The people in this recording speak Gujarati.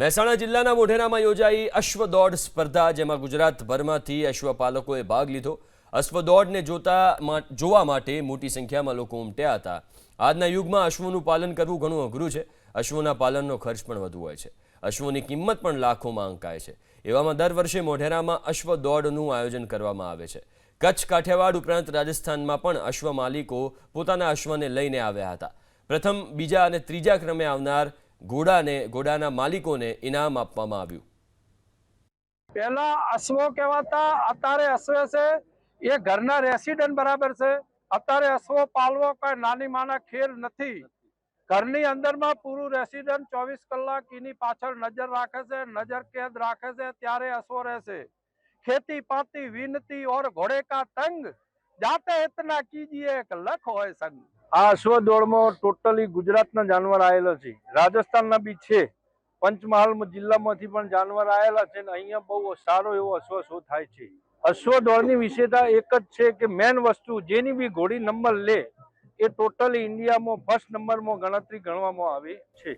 મહેસાણા જિલ્લાના મોઢેરામાં યોજાઈ અશ્વ દોડ સ્પર્ધા, જેમાં ગુજરાતભરમાંથી અશ્વપાલકોએ ભાગ લીધો. અશ્વ દોડને જોતા જોવા માટે મોટી સંખ્યામાં લોકો ઉમટ્યા હતા. આજના યુગમાં અશ્વનું પાલન કરવું ઘણું અઘરું છે. અશ્વના પાલનનો ખર્ચ પણ વધુ હોય છે. અશ્વની કિંમત પણ લાખોમાં અંકાય છે. એવામાં દર વર્ષે મોઢેરામાં અશ્વ દોડનું આયોજન કરવામાં આવે છે. કચ્છ કાઠિયાવાડ ઉપરાંત રાજસ્થાનમાં પણ અશ્વ માલિકો પોતાના અશ્વને લઈને આવ્યા હતા. પ્રથમ, બીજા અને ત્રીજા ક્રમે આવનાર ઘોડાને, ઘોડાના માલિકોને ઇનામ આપવામાં આવ્યું. પહેલા અશ્વો કહેવાતા, અત્યારે અશ્વ છે, એ ઘરના રેસિડન્ટ બરાબર છે. અત્યારે અશ્વો પાલવો કઈ નાની માના ખેલ નથી. ઘરની અંદરમાં પૂરું રેસિડન્ટ ચોવીસ કલાક એની પાછળ નજર રાખે છે, નજર કેદ રાખે છે, ત્યારે અશ્વો રહેશે. ખેતી પાતી વિનતી ઓર ઘોડે કા તંગ જાતે એતના કીજીએ એક લખ હોય સંગ આ અશ્વ દોડમાં ટોટલી ગુજરાતના જાનવર આવેલા છે. રાજસ્થાનના બી છે. પંચમહાલ જિલ્લામાંથી પણ જાનવર આવેલા છે ને અહીંયા બહુ સારો એવો અશ્વ શો થાય છે. અશ્વ દોડની વિશેષતા એક જ છે કે મેન વસ્તુ જેની બી ઘોડી નંબર લે એ ટોટલી ઇન્ડિયામાં ફર્સ્ટ નંબરમાં ગણતરી ગણવામાં આવે છે.